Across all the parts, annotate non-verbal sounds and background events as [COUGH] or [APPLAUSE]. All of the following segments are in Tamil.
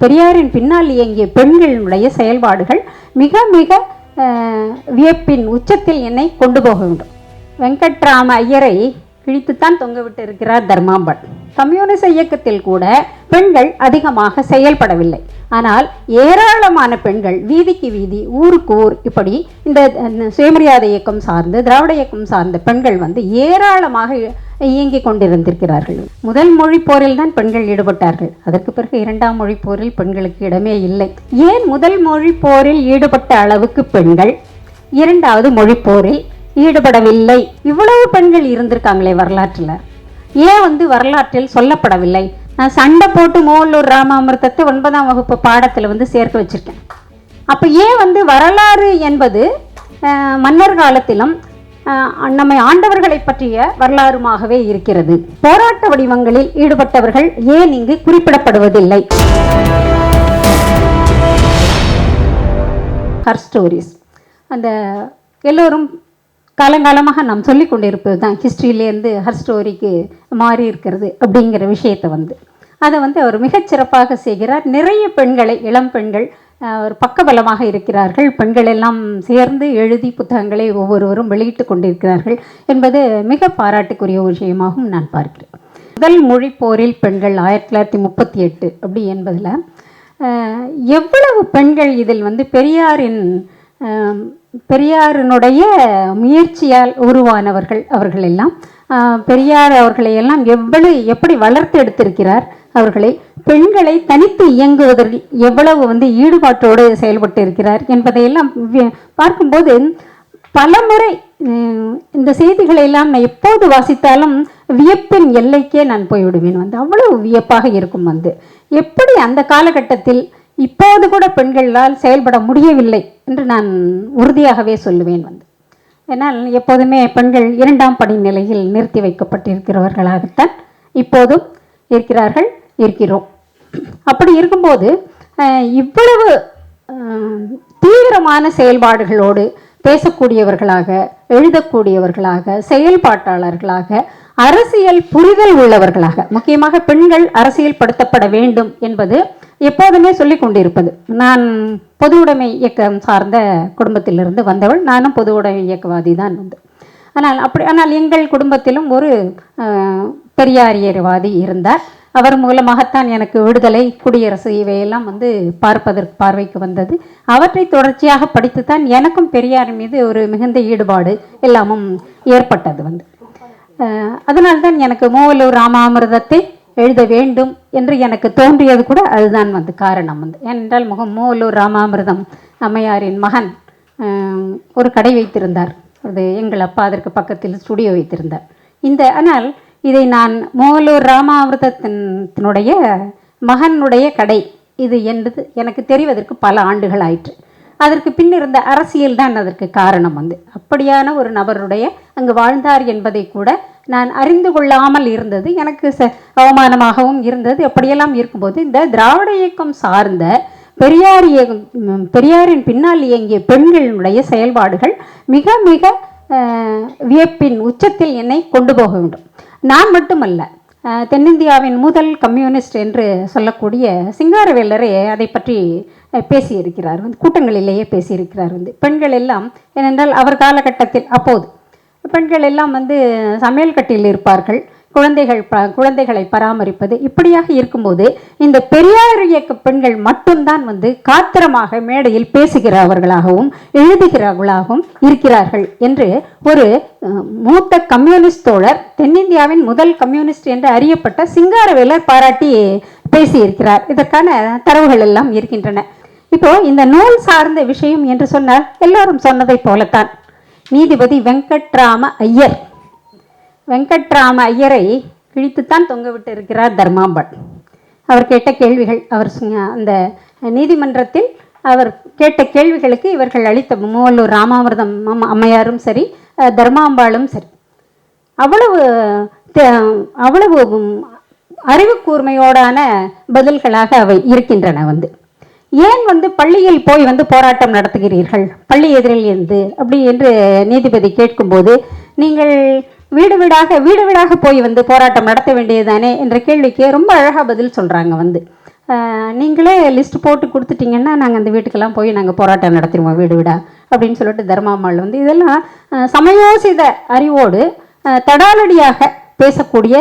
பெரியாரின் பின்னால் இயங்கிய பெண்களுடைய செயல்பாடுகள் மிக மிக அஹ், வியப்பின் உச்சத்தில் என்னை கொண்டு போக வேண்டும். வெங்கட்ராம ஐயரை கிழித்துத்தான் தொங்கவிட்டிருக்கிறார் இருக்கிறார் கம்யூனிச இயக்கத்தில் கூட பெண்கள் அதிகமாக செயல்படவில்லை. ஆனால் ஏராளமான பெண்கள் வீதிக்கு வீதி ஊருக்கு ஊர் இப்படி இந்த சுயமரியாதை இயக்கம் சார்ந்து திராவிட இயக்கம் சார்ந்த பெண்கள் வந்து ஏராளமாக இயங்கிக் கொண்டிருந்திருக்கிறார்கள். முதல் மொழி போரில் தான் பெண்கள் ஈடுபட்டார்கள். அதற்கு பிறகு இரண்டாம் மொழி போரில் பெண்களுக்கு இடமே இல்லை. ஏன் முதல் மொழி போரில் ஈடுபட்ட அளவுக்கு பெண்கள் இரண்டாவது மொழி போரில் ஈடுபடவில்லை? இவ்வளவு பெண்கள் இருந்திருக்காங்களே வரலாற்றில். ஏன் வந்து வரலாற்றில் சொல்லப்படவில்லை? நான் சண்டை போட்டு மோகல்லூர் ராமாமிர்தத்தை ஒன்பதாம் வகுப்பு பாடத்தில் வந்து சேர்க்க வச்சிருக்கேன். அப்போ ஏன் வந்து வரலாறு என்பது மன்னர் காலத்திலும் நம்மை ஆண்டவர்களை பற்றிய வரலாறுமாகவே இருக்கிறது. போராட்ட வடிவங்களில் ஈடுபட்டவர்கள் ஏன் இங்கு குறிப்பிடப்படுவதில்லை? ஹர் ஸ்டோரிஸ் அந்த எல்லோரும் காலங்காலமாக நாம் சொல்லி கொண்டிருப்பது தான் ஹிஸ்ட்ரியிலேருந்து ஹர் ஸ்டோரிக்கு மாறி இருக்கிறது அப்படிங்கிற விஷயத்தை வந்து. அதை வந்து அவர் மிகச்சிறப்பாக செய்கிறார். நிறைய பெண்களை இளம் பெண்கள் ஒரு பக்கபலமாக இருக்கிறார்கள். பெண்கள் எல்லாம் சேர்ந்து எழுதி புத்தகங்களை ஒவ்வொருவரும் வெளியிட்டு கொண்டிருக்கிறார்கள் என்பது மிக பாராட்டுக்குரிய ஒரு விஷயமாகவும் நான் பார்க்கிறேன். முதல் மொழி போரில் பெண்கள் ஆயிரத்தி தொள்ளாயிரத்தி முப்பத்தி எட்டு அப்படி என்பதில் எவ்வளவு பெண்கள் இதில் வந்து பெரியாரின் பெரியாரினுடைய முயற்சியால் உருவானவர்கள் அவர்கள் எல்லாம் பெரியார் அவர்களை எல்லாம் எவ்வளவு எப்படி வளர்த்து எடுத்திருக்கிறார் அவர்களை. பெண்களை தனித்து இயங்குவதில் எவ்வளவு வந்து ஈடுபாட்டோடு செயல்பட்டு இருக்கிறார் என்பதையெல்லாம் பார்க்கும்போது பலமுறை இந்த செய்திகளை எல்லாம் நான் எப்போது வாசித்தாலும் வியப்பின் எல்லைக்கே நான் போய்விடுவேன். வந்து அவ்வளவு வியப்பாக இருக்கும் வந்து. எப்படி அந்த காலகட்டத்தில் இப்போது கூட பெண்களால் செயல்பட முடியவில்லை என்று நான் உறுதியாகவே சொல்லுவேன் வந்து. ஏன்னால் எப்போதுமே பெண்கள் இரண்டாம் படி நிலையில் நிறுத்தி வைக்கப்பட்டிருக்கிறவர்களாகத்தான் இப்போதும் இருக்கிறார்கள் இருக்கிறோம். அப்படி இருக்கும்போது இவ்வளவு தீவிரமான செயல்பாடுகளோடு பேசக்கூடியவர்களாக எழுதக்கூடியவர்களாக செயல்பாட்டாளர்களாக அரசியல் புரிதல் உள்ளவர்களாக முக்கியமாக பெண்கள் அரசியல் படுத்தப்பட வேண்டும் என்பது எப்போதுமே சொல்லிக் கொண்டிருப்பது. நான் பொது உடைமை இயக்கம் சார்ந்த குடும்பத்திலிருந்து வந்தவள். நானும் பொது உடைமை இயக்கவாதி தான் வந்து. ஆனால் அப்படி ஆனால் எங்கள் குடும்பத்திலும் ஒரு பெரியாரியர்வாதி இருந்தார். அவர் மூலமாகத்தான் எனக்கு விடுதலை குடியரசு இவையெல்லாம் வந்து பார்ப்பதற்கு பார்வைக்கு வந்தது. அவற்றை தொடர்ச்சியாக படித்துத்தான் எனக்கும் பெரியார் மீது ஒரு மிகுந்த ஈடுபாடு எல்லாமும் ஏற்பட்டது வந்து. அதனால்தான் எனக்கு மூவலூர் ராமாமிர்தத்தை எழுத வேண்டும் என்று எனக்கு தோன்றியது கூட அதுதான் வந்து காரணம் வந்து. ஏனென்றால் முகம் ராமாமிர்தம் அம்மையாரின் மகன் ஒரு கடை வைத்திருந்தார். அது எங்கள் அப்பா அதற்கு பக்கத்தில் ஸ்டுடியோ வைத்திருந்தார். இந்த ஆனால் இதை நான் மூலூர் ராமாமிர்தத்தினுடைய மகனுடைய கடை இது என்பது எனக்கு தெரிவதற்கு பல ஆண்டுகள் ஆயிற்று. அதற்கு பின் இருந்த அரசியல் தான் அதற்கு காரணம் வந்து. அப்படியான ஒரு நபருடைய அங்கு வாழ்ந்தார் என்பதை கூட நான் அறிந்து கொள்ளாமல் இருந்தது. எனக்கு ச அவமானமாகவும் இருந்தது. அப்படியெல்லாம் இருக்கும்போது இந்த திராவிட இயக்கம் சார்ந்த பெரியார் இயக்கம் பெரியாரின் பின்னால் இயங்கிய பெண்களினுடைய செயல்பாடுகள் மிக மிக வியப்பின் உச்சத்தில் என்னை கொண்டு போக வேண்டும். நான் மட்டுமல்ல தென்னிந்தியாவின் முதல் கம்யூனிஸ்ட் என்று சொல்லக்கூடிய சிங்காரவேலரே அதை பற்றி பேசியிருக்கிறார் வந்து கூட்டங்களிலேயே பேசியிருக்கிறார் வந்து. பெண்கள் எல்லாம் ஏனென்றால் அவர் காலகட்டத்தில் அப்போது பெண்கள் எல்லாம் வந்து சமையல் கட்டியில் இருப்பார்கள். குழந்தைகள் ப குழந்தைகளை பராமரிப்பது இப்படியாக இருக்கும்போது இந்த பெரியார் இயக்க பெண்கள் மட்டும்தான் வந்து காத்திரமாக மேடையில் பேசுகிறவர்களாகவும் எழுதுகிறவர்களாகவும் இருக்கிறார்கள் என்று ஒரு மூத்த கம்யூனிஸ்ட் தோழர் தென்னிந்தியாவின் முதல் கம்யூனிஸ்ட் என்று அறியப்பட்ட சிங்காரவேலர் பாராட்டி பேசியிருக்கிறார். இதற்கான தரவுகள் எல்லாம் இருக்கின்றன. இப்போ இந்த நூல் சார்ந்த விஷயம் என்று சொன்னால் எல்லாரும் சொன்னதைப் போலத்தான். நீதிபதி வெங்கட்ராம ஐயர் வெங்கட்ராம ஐயரை கிழித்துத்தான் தொங்கவிட்டு இருக்கிறார் தர்மாம்பாள் அவர் கேட்ட கேள்விகள் அவர் அந்த நீதிமன்றத்தில் அவர் கேட்ட கேள்விகளுக்கு இவர்கள் அளித்த மூவல்லூர் ராமாமிர்தம் அம்மையாரும் சரி தர்மாம்பாளும் சரி. அவ்வளவு அவ்வளவு அறிவு கூர்மையோடான பதில்களாக அவை இருக்கின்றன வந்து. ஏன் வந்து பள்ளியில் போய் வந்து போராட்டம் நடத்துகிறீர்கள்? பள்ளி எதிரில் இருந்து அப்படி என்று நீதிபதி கேட்கும்போது நீங்கள் வீடு வீடாக வீடு வீடாக போய் வந்து போராட்டம் நடத்த வேண்டியதுதானே என்ற கேள்விக்கு ரொம்ப அழகாக பதில் சொல்கிறாங்க வந்து. நீங்களே லிஸ்ட் போட்டு கொடுத்துட்டீங்கன்னா நாங்கள் அந்த வீட்டுக்கெல்லாம் போய் நாங்கள் போராட்டம் நடத்திடுவோம் வீடு வீடாக அப்படின்னு சொல்லிட்டு தர்மாம்மாள் வந்து இதெல்லாம் சமயோசித அறிவோடு தடாலடியாக பேசக்கூடிய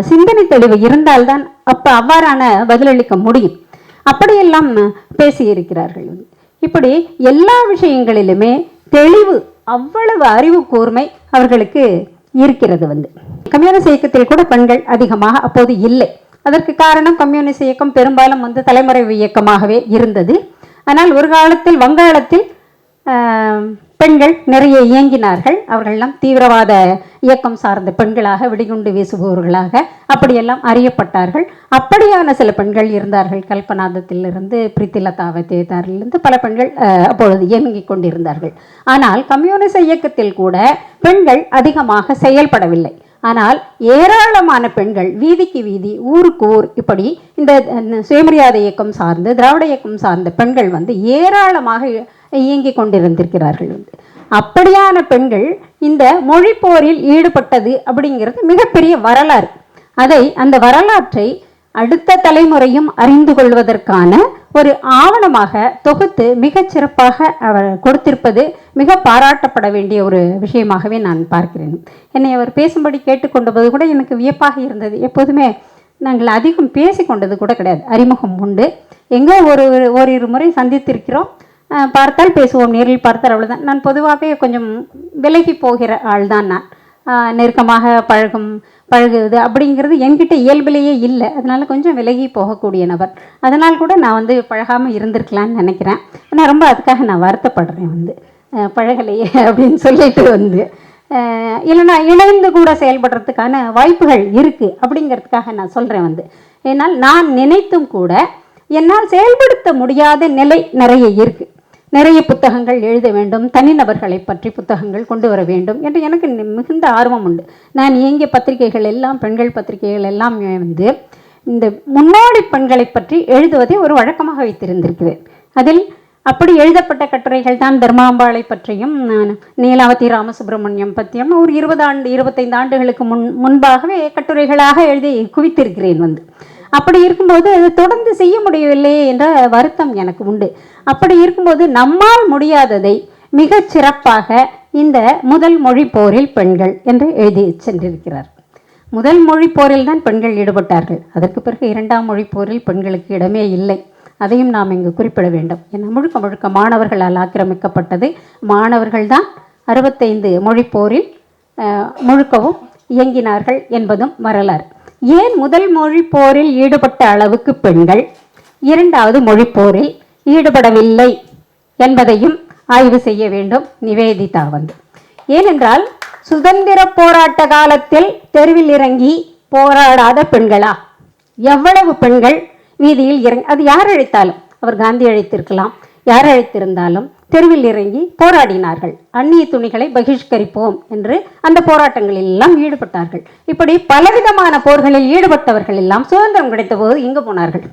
சிந்தனை தெளிவு இருந்தால்தான் அப்போ அவ்வாறான பதிலளிக்க முடியும். அப்படியெல்லாம் பேசியிருக்கிறார்கள் இப்படி எல்லா விஷயங்களிலுமே தெளிவு அவ்வளவு அறிவு கூர்மை அவர்களுக்கு இருக்கிறது வந்து. கம்யூனிஸ்ட் இயக்கத்தில் கூட பெண்கள் அதிகமாக அப்போது இல்லை. அதற்கு காரணம் கம்யூனிஸ்ட் இயக்கம் பெரும்பாலும் வந்து தலைமுறை இயக்கமாகவே இருந்தது. ஆனால் ஒரு காலத்தில் வங்காளத்தில் பெண்கள் நிறைய இயங்கினார்கள். அவர்களெல்லாம் தீவிரவாத இயக்கம் சார்ந்த பெண்களாக வெடிகுண்டு வீசுபவர்களாக அப்படியெல்லாம் அறியப்பட்டார்கள். அப்படியான சில பெண்கள் இருந்தார்கள். கல்பநாதத்திலிருந்து பிரித்திலதாவை தேதாரிலிருந்து பல பெண்கள் அப்பொழுது இயங்கிக் கொண்டிருந்தார்கள். ஆனால் கம்யூனிச இயக்கத்தில் கூட பெண்கள் அதிகமாக செயல்படவில்லை. ஆனால் ஏராளமான பெண்கள் வீதிக்கு வீதி ஊருக்கு ஊர் இப்படி இந்த சுயமரியாதை இயக்கம் சார்ந்து திராவிட இயக்கம் சார்ந்த பெண்கள் வந்து ஏராளமாக இயங்கிக் கொண்டிருந்திருக்கிறார்கள் வந்து அப்படியான பெண்கள் இந்த மொழி போரில் ஈடுபட்டது அப்படிங்கிறது மிகப்பெரிய வரலாறு. அதை அந்த வரலாற்றை அடுத்த தலைமுறையும் அறிந்து கொள்வதற்கான ஒரு ஆவணமாக தொகுத்து மிகச் சிறப்பாக அவர் கொடுத்திருப்பது மிக பாராட்டப்பட வேண்டிய ஒரு விஷயமாகவே நான் பார்க்கிறேன். என்னை அவர் பேசும்படி கேட்டுக்கொண்டபோது கூட எனக்கு வியப்பாக இருந்தது. எப்போதுமே நாங்கள் அதிகம் பேசிக்கொண்டது கூட கிடையாது. அறிமுகம் உண்டு. எங்கோ ஒரு ஒரு- ஓரிரு முறை சந்தித்திருக்கிறோம். பார்த்தால் பேசுவோம் நேரில் பார்த்தால் அவ்வளோதான் நான் பொதுவாகவே கொஞ்சம் விலகி போகிற ஆள் தான் நான் நெருக்கமாக பழகும் பழகுவது அப்படிங்கிறது என்கிட்ட இயல்பிலேயே இல்லை. அதனால் கொஞ்சம் விலகி போகக்கூடிய நபர். அதனால் கூட நான் வந்து பழகாமல் இருந்திருக்கலாம்னு நினைக்கிறேன். ஆனால் ரொம்ப அதுக்காக நான் வருத்தப்படுறேன் வந்து. பழகலையே [LAUGHS] அப்படின்னு சொல்லிட்டு வந்து. இல்லைனா இல்லைன்னா இணைந்து கூட செயல்படுறதுக்கான வாய்ப்புகள் இருக்குது அப்படிங்கிறதுக்காக நான் சொல்கிறேன் வந்து. ஏன்னால் நான் நினைத்தும் கூட என்னால் செயல்படுத்த முடியாத நிலை நிறைய இருக்குது நிறைய புத்தகங்கள் எழுத வேண்டும் தனிநபர்களை பற்றி புத்தகங்கள் கொண்டு வர வேண்டும் என்று எனக்கு மிகுந்த ஆர்வம் உண்டு. நான் இயங்கிய பத்திரிகைகள் எல்லாம் பெண்கள் பத்திரிகைகள் எல்லாம் வந்து இந்த முன்னோடி பெண்களை பற்றி எழுதுவதை ஒரு வழக்கமாக வைத்திருந்திருக்கிறேன். அதில் அப்படி எழுதப்பட்ட கட்டுரைகள் தான் தர்மாம்பாளை பற்றியும் நீலாவதி ராமசுப்ரமணியம் பற்றியும் ஒரு இருபது ஆண்டு இருபத்தைந்து ஆண்டுகளுக்கு முன் முன்பாகவே கட்டுரைகளாக எழுதி குவித்திருக்கிறேன் வந்து. அப்படி இருக்கும்போது அது தொடர்ந்து செய்ய முடியவில்லையே என்ற வருத்தம் எனக்கு உண்டு. அப்படி இருக்கும்போது நம்மால் முடியாததை மிகச் சிறப்பாக இந்த முதல் மொழி போரில் பெண்கள் என்று எழுதி சென்றிருக்கிறார். முதல் மொழி போரில் தான் பெண்கள் ஈடுபட்டார்கள். அதற்கு பிறகு இரண்டாம் மொழி போரில் பெண்களுக்கு இடமே இல்லை. அதையும் நாம் இங்கு குறிப்பிட வேண்டும். ஏன்னா முழுக்க முழுக்க மாணவர்களால் ஆக்கிரமிக்கப்பட்டது மாணவர்கள்தான் அறுபத்தைந்து மொழி போரில் முழுக்கவும் இயங்கினார்கள் என்பதும் வரலாறு. ஏன் முதல் மொழி போரில் ஈடுபட்ட அளவுக்கு பெண்கள்? இரண்டாவது மொழி போரில் ஈடுபடவில்லை என்பதையும் ஆய்வு செய்ய வேண்டும் நிவேதிதா வந்து. ஏனென்றால் சுதந்திர போராட்ட காலத்தில் தெருவில் இறங்கி போராடாத பெண்களா? எவ்வளவு பெண்கள் வீதியில் இறங்கி அது யார் அழைத்தாலும் அவர் காந்தி அழைத்திருக்கலாம். யார் அழைத்திருந்தாலும் தெருவில் இறங்கி போராடினார்கள். அந்நிய துணிகளை பகிஷ்கரிப்போம் என்று அந்த போராட்டங்களில் எல்லாம் ஈடுபட்டார்கள். இப்படி பலவிதமான போர்களில் ஈடுபட்டவர்கள் எல்லாம் சுதந்திரம் கிடைத்த போது இங்கு போனார்கள்.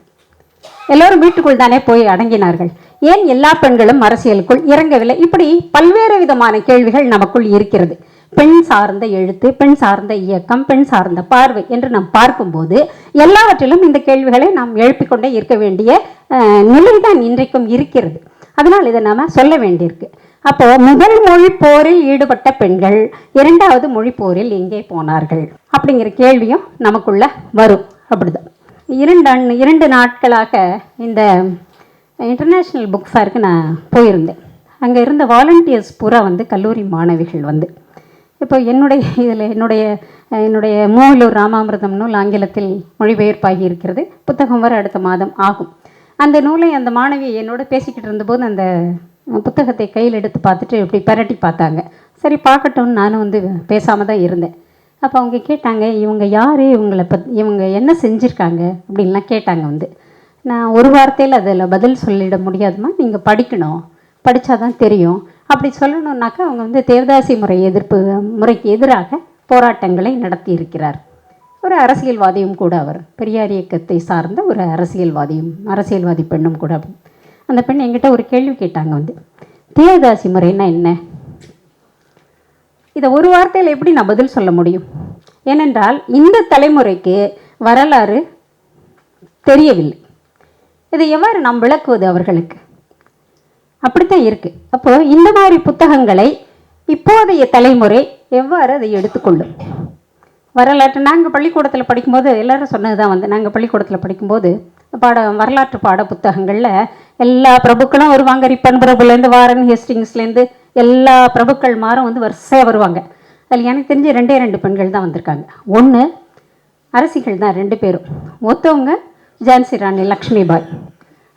எல்லோரும் வீட்டுக்குள் தானே போய் அடங்கினார்கள். ஏன் எல்லா பெண்களும் அரசியலுக்குள் இறங்கவில்லை? இப்படி பல்வேறு விதமான கேள்விகள் நமக்குள் இருக்கிறது. பெண் சார்ந்த எழுத்து பெண் சார்ந்த இயக்கம் பெண் சார்ந்த பார்வை என்று நாம் பார்க்கும்போது எல்லாவற்றிலும் இந்த கேள்விகளை நாம் எழுப்பிக்கொண்டே இருக்க வேண்டிய அஹ், நிலைதான் இன்றைக்கும் இருக்கிறது. அதனால் இதை நாம் சொல்ல வேண்டியிருக்கு. அப்போது முதல் மொழி போரில் ஈடுபட்ட பெண்கள் இரண்டாவது மொழி போரில் எங்கே போனார்கள்? அப்படிங்கிற கேள்வியும் நமக்குள்ள வரும். அப்படிதான். இரண்டு அண் இரண்டு நாட்களாக இந்த இன்டர்நேஷ்னல் புக் ஃபேருக்கு நான் போயிருந்தேன். அங்கே இருந்த வாலண்டியர்ஸ் பூரா வந்து கல்லூரி மாணவிகள் வந்து. இப்போ என்னுடைய இதில் என்னுடைய என்னுடைய மூவலூர் ராமாமிர்தம் நூல் ஆங்கிலத்தில் மொழிபெயர்ப்பாகி இருக்கிறது. புத்தகம் வர அடுத்த மாதம் ஆகும். அந்த நூலை அந்த மாணவி என்னோட பேசிக்கிட்டு இருந்தபோது அந்த புத்தகத்தை கையில் எடுத்து பார்த்துட்டு இப்படி பரட்டி பார்த்தாங்க. சரி பார்க்கட்டும்னு நானும் வந்து பேசாமல் தான் இருந்தேன். அப்போ அவங்க கேட்டாங்க இவங்க யார்? இவங்களை பத் இவங்க என்ன செஞ்சுருக்காங்க? அப்படின்லாம் கேட்டாங்க வந்து. நான் ஒரு வார்த்தையில் அதில் பதில் சொல்லிட முடியாதுமா நீங்கள் படிக்கணும். படித்தாதான் தெரியும். அப்படி சொல்லணுன்னாக்கா அவங்க வந்து தேவதாசி முறை எதிர்ப்பு முறைக்கு எதிராக போராட்டங்களை நடத்தி இருக்கிறார் ஒரு அரசியல்வாதியும் கூட அவர் பெரியார் இயக்கத்தை சார்ந்த ஒரு அரசியல்வாதியும் அரசியல்வாதி பெண்ணும் கூட அந்த பெண் என்கிட்ட ஒரு கேள்வி கேட்டாங்க வந்து தேவதாசி முறைன்னா என்ன? இதை ஒரு வார்த்தையில் எப்படி நான் பதில் சொல்ல முடியும்? ஏனென்றால் இந்த தலைமுறைக்கு வரலாறு தெரியவில்லை. இதை எவ்வாறு நாம் விளக்குவது அவர்களுக்கு? அப்படித்தான் இருக்கு. அப்போ இந்த மாதிரி புத்தகங்களை இப்போதைய தலைமுறை எவ்வாறு அதை எடுத்துக்கொள்ளும்? வரலாற்று நாங்கள் பள்ளிக்கூடத்தில் படிக்கும்போது எல்லோரும் சொன்னது தான் வந்து நாங்கள் பள்ளிக்கூடத்தில் படிக்கும்போது பாட வரலாற்று பாட புத்தகங்களில் எல்லா பிரபுக்களும் வருவாங்க. ரிப்பன் பிரபுலேருந்து வாரன் ஹேஸ்டிங்ஸ்லேருந்து எல்லா பிரபுக்கள் மாறும் வந்து வரிசையாக வருவாங்க. அதில் எனக்கு தெரிஞ்சு ரெண்டே ரெண்டு பெண்கள் தான் வந்திருக்காங்க. ஒன்று அரசிகள் தான் ரெண்டு பேரும். ஒருத்தவங்க ஜான்சி ராணி லக்ஷ்மிபாய்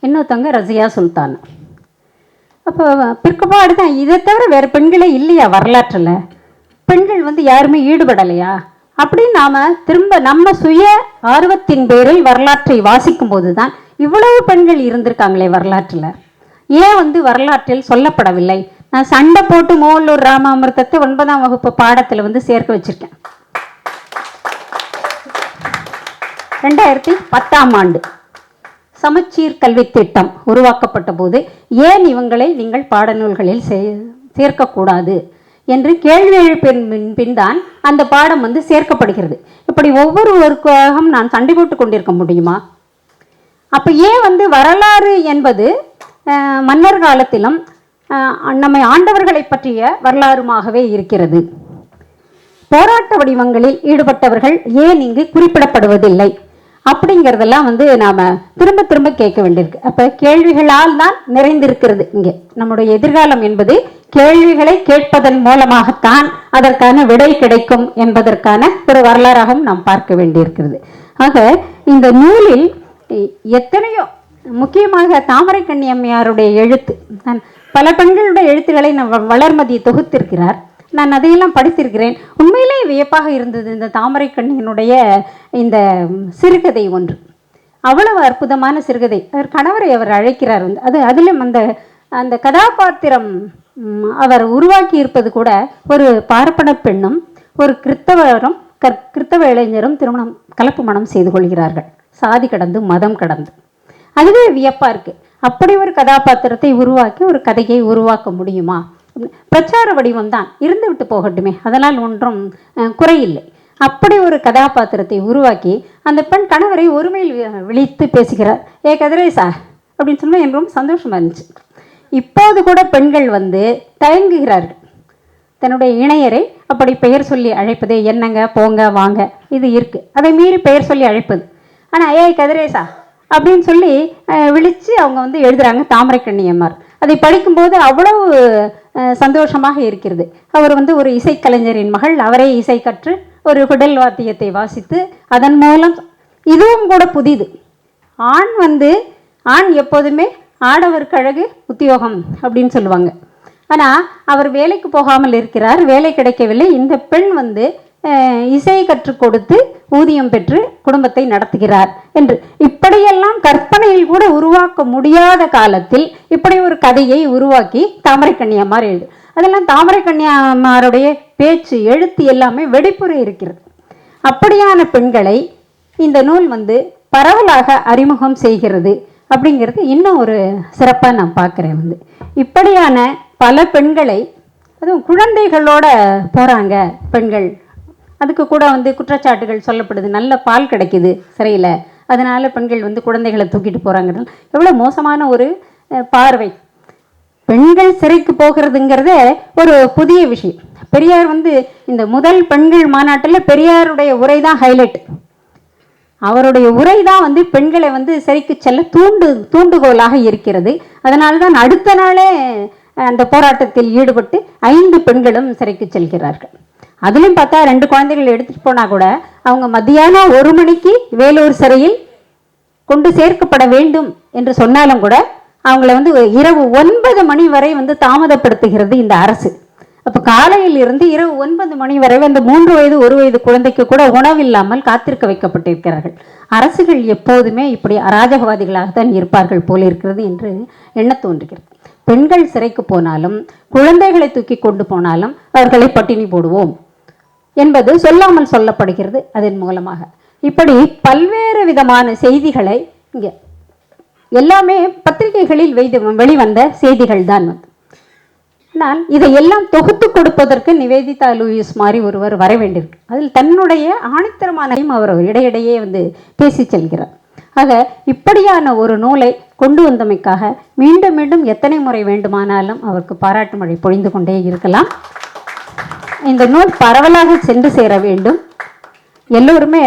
இன்னொருத்தவங்க ரசியா சுல்தான். அப்போ பிற்கபாடு தான். இதை தவிர வேறு பெண்களே இல்லையா வரலாற்றில்? பெண்கள் வந்து யாருமே ஈடுபடலையா? அப்படின்னு நாம் திரும்ப நம்ம சுய ஆர்வத்தின் பேரில் வரலாற்றை வாசிக்கும் போது தான் இவ்வளவு பெண்கள் இருந்திருக்காங்களே வரலாற்றில். ஏன் வந்து வரலாற்றில் சொல்லப்படவில்லை? நான் சண்டை போட்டு மூவல்லூர் ராமாமிர்தத்தை ஒன்பதாம் வகுப்பு பாடத்தில் வந்து சேர்க்க வச்சுருக்கேன். ரெண்டாயிரத்தி பத்தாம் ஆண்டு சமச்சீர் கல்வி திட்டம் உருவாக்கப்பட்ட போது ஏன் இவங்களை நீங்கள் பாடநூல்களில் சே- சேர்க்கக்கூடாது? என்று கேள்வி எழுப்பின் பின் பின்தான் அந்த பாடம் வந்து சேர்க்கப்படுகிறது. இப்படி ஒவ்வொருவருக்காகவும் நான் சண்டை போட்டு கொண்டிருக்க முடியுமா? அப்போ ஏன் வந்து வரலாறு என்பது மன்னர் காலத்திலும் நம்மை ஆண்டவர்களை பற்றிய வரலாறுமாகவே இருக்கிறது. போராட்ட வடிவங்களில் ஈடுபட்டவர்கள் ஏன் இங்கு குறிப்பிடப்படுவதில்லை? அப்படிங்கிறதெல்லாம் வந்து நாம் திரும்ப திரும்ப கேட்க வேண்டியிருக்கு. அப்போ கேள்விகளால் தான் நிறைந்திருக்கிறது இங்கே. நம்முடைய எதிர்காலம் என்பது கேள்விகளை கேட்பதன் மூலமாகத்தான் அதற்கான விடை கிடைக்கும் என்பதற்கான ஒரு வரலாறாகவும் நாம் பார்க்க வேண்டியிருக்கிறது. ஆக இந்த நூலில் எத்தனையோ முக்கியமாக தாமரை கண்ணியம்மையாருடைய எழுத்து பல பெண்களுடைய எழுத்துக்களை நம் வளர்மதி தொகுத்திருக்கிறார். நான் அதையெல்லாம் படித்திருக்கிறேன். உண்மையிலே வியப்பாக இருந்தது இந்த தாமரை கண்ணியினுடைய இந்த சிறுகதை ஒன்று. அவ்வளவு அற்புதமான சிறுகதை. அவர் கணவரை அவர் அழைக்கிறார். வந்து அது அதிலும் அந்த அந்த கதாபாத்திரம் அவர் உருவாக்கி இருப்பது கூட ஒரு பார்ப்பன பெண்ணும் ஒரு கிறித்தவரும் கற் கிறித்தவ இளைஞரும் திருமணம் கலப்பு மனம் செய்து கொள்கிறார்கள். சாதி கடந்து மதம் கடந்து. அதுவே வியப்பாக இருக்குது அப்படி ஒரு கதாபாத்திரத்தை உருவாக்கி ஒரு கதையை உருவாக்க முடியுமா? பிரச்சார வடிவம் தான் இருந்து விட்டு போகட்டுமே. அதனால் ஒன்றும் குறையில்லை. அப்படி ஒரு கதாபாத்திரத்தை உருவாக்கி அந்த பெண் கணவரை ஒருமையில் விழித்து பேசுகிறார். ஏ கதிரேசா அப்படின்னு சொன்னால் எனக்கு ரொம்ப சந்தோஷமா இருந்துச்சு. இப்போது கூட பெண்கள் வந்து தயங்குகிறார்கள். தன்னுடைய இணையரை அப்படி பெயர் சொல்லி அழைப்பது என்னங்க போங்க வாங்க இது இருக்குது அதை மீறி பெயர் சொல்லி அழைப்பது. ஆனால் ஏய் கதிரேசா அப்படின்னு சொல்லி விழித்து அவங்க வந்து எழுதுகிறாங்க தாமரை கண்ணியம்மார் அதை படிக்கும்போது அவ்வளவு சந்தோஷமாக இருக்கிறது. அவர் வந்து ஒரு இசைக்கலைஞரின் மகள். அவரே இசை கற்று ஒரு குடல் வாத்தியத்தை வாசித்து அதன் மூலம் இதுவும் கூட புதிது. ஆண் வந்து ஆண் எப்போதுமே ஆடவர் கழகு உத்தியோகம் அப்படின்னு சொல்லுவாங்க. ஆனால் அவர் வேலைக்கு போகாமல் இருக்கிறார் வேலை கிடைக்கவில்லை. இந்த பெண் வந்து இசையை கற்றுக் கொடுத்து ஊதியம் பெற்று குடும்பத்தை நடத்துகிறார் என்று. இப்படியெல்லாம் கற்பனையில் கூட உருவாக்க முடியாத காலத்தில் இப்படி ஒரு கதையை உருவாக்கி தாமரை கன்னியாமார் எழுது அதெல்லாம் தாமரை கன்னியாமாருடைய பேச்சு எழுத்து எல்லாமே வெடிப்புற இருக்கிறது. அப்படியான பெண்களை இந்த நூல் வந்து பரவலாக அறிமுகம் செய்கிறது அப்படிங்கிறது இன்னும் ஒரு சிறப்பாக நான் பார்க்குறேன் வந்து. இப்படியான பல பெண்களை அதுவும் குழந்தைகளோட போகிறாங்க பெண்கள் அதுக்கு கூட வந்து குற்றச்சாட்டுகள் சொல்லப்படுது. நல்ல பால் கிடைக்குது சிறையில். அதனால் பெண்கள் வந்து குழந்தைகளை தூக்கிட்டு போகிறாங்க எவ்வளோ மோசமான ஒரு பார்வை. பெண்கள் சிறைக்கு போகிறதுங்கிறதே ஒரு புதிய விஷயம். பெரியார் வந்து இந்த முதல் பெண்கள் மாநாட்டில் பெரியாருடைய உரை தான் ஹைலைட் அவருடைய உரை தான் வந்து பெண்களை வந்து சிறைக்கு செல்ல தூண்டு தூண்டுகோலாக இருக்கிறது. அதனால தான் அடுத்த நாளே அந்த போராட்டத்தில் ஈடுபட்டு ஐந்து பெண்களும் சிறைக்கு செல்கிறார்கள். அதிலும் பார்த்தா ரெண்டு குழந்தைகள் எடுத்துட்டு போனா கூட அவங்க மத்தியானம் ஒரு மணிக்கு வேலூர் சிறையில் கொண்டு சேர்க்கப்பட வேண்டும் என்று சொன்னாலும் கூட அவங்கள வந்து இரவு ஒன்பது மணி வரை வந்து தாமதப்படுத்துகிறது இந்த அரசு. அப்போ காலையில் இருந்து இரவு ஒன்பது மணி வரை அந்த மூன்று வயது ஒரு வயது குழந்தைக்கு கூட உணவில்லாமல் காத்திருக்க வைக்கப்பட்டிருக்கிறார்கள். அரசுகள் எப்போதுமே இப்படி அராஜகவாதிகளாகத்தான் இருப்பார்கள் போல இருக்கிறது என்று எண்ணத் தோன்றுகிறது. பெண்கள் சிறைக்கு போனாலும் குழந்தைகளை தூக்கி கொண்டு போனாலும் அவர்களை பட்டினி போடுவோம் என்பது சொல்லாமல் சொல்லப்படுகிறது அதன் மூலமாக. இப்படி பல்வேறு விதமான செய்திகளை இங்கே எல்லாமே பத்திரிகைகளில் வெய்து வெளிவந்த செய்திகள் தான். வந்து ஆனால் இதையெல்லாம் தொகுத்து கொடுப்பதற்கு நிவேதிதா லூயிஸ் மாதிரி ஒருவர் வர வேண்டியிருக்கு. அதில் தன்னுடைய ஆணித்தரமானையும் அவர் இடையிடையே வந்து பேசி செல்கிறார். ஆக இப்படியான ஒரு நூலை கொண்டு வந்தமைக்காக மீண்டும் மீண்டும் எத்தனை முறை வேண்டுமானாலும் அவருக்கு பாராட்டு மழை பொழிந்து கொண்டே இருக்கலாம். இந்த நூல் பரவலாக சென்று சேர வேண்டும். எல்லோருமே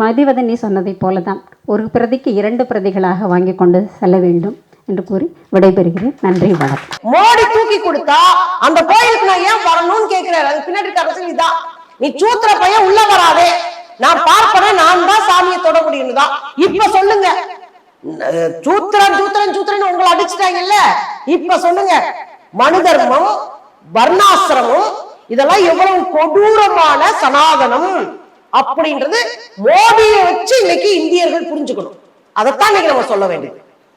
மதிவதனி சொன்னதைப் போல தான் ஒரு பிரதிக்கு இரண்டு பிரதிகளாக வாங்கி கொண்டு செல்ல வேண்டும் என்று கூறி விடைபெறுகிறேன். நன்றி வணக்கம். மோடி தூக்கி கொடுத்தா அந்த கோயிலுக்கு நான் ஏன் வரணும்னு கேட்கிறேன் அது பின்னாடி அரசு இதான். நீ சூத்திர பையன் உள்ள வராதே. நான் பார்ப்பேன்? நான் தான் சாமியை தொட முடியும் தான். இப்ப சொல்லுங்க. சூத்திரன் சூத்திரன் சூத்திரன் உங்களை அடிச்சுட்டாங்கல்ல? இப்ப சொல்லுங்க. மனு தர்மம் வர்ணாசிரமம் இதெல்லாம் எவ்வளவு கொடூரமான சனாதனம் அப்படின்றது மோடியை வச்சு இன்னைக்கு இந்தியர்கள் புரிஞ்சுக்கணும். அதைத்தான் இன்னைக்கு நம்ம சொல்ல வேண்டியது.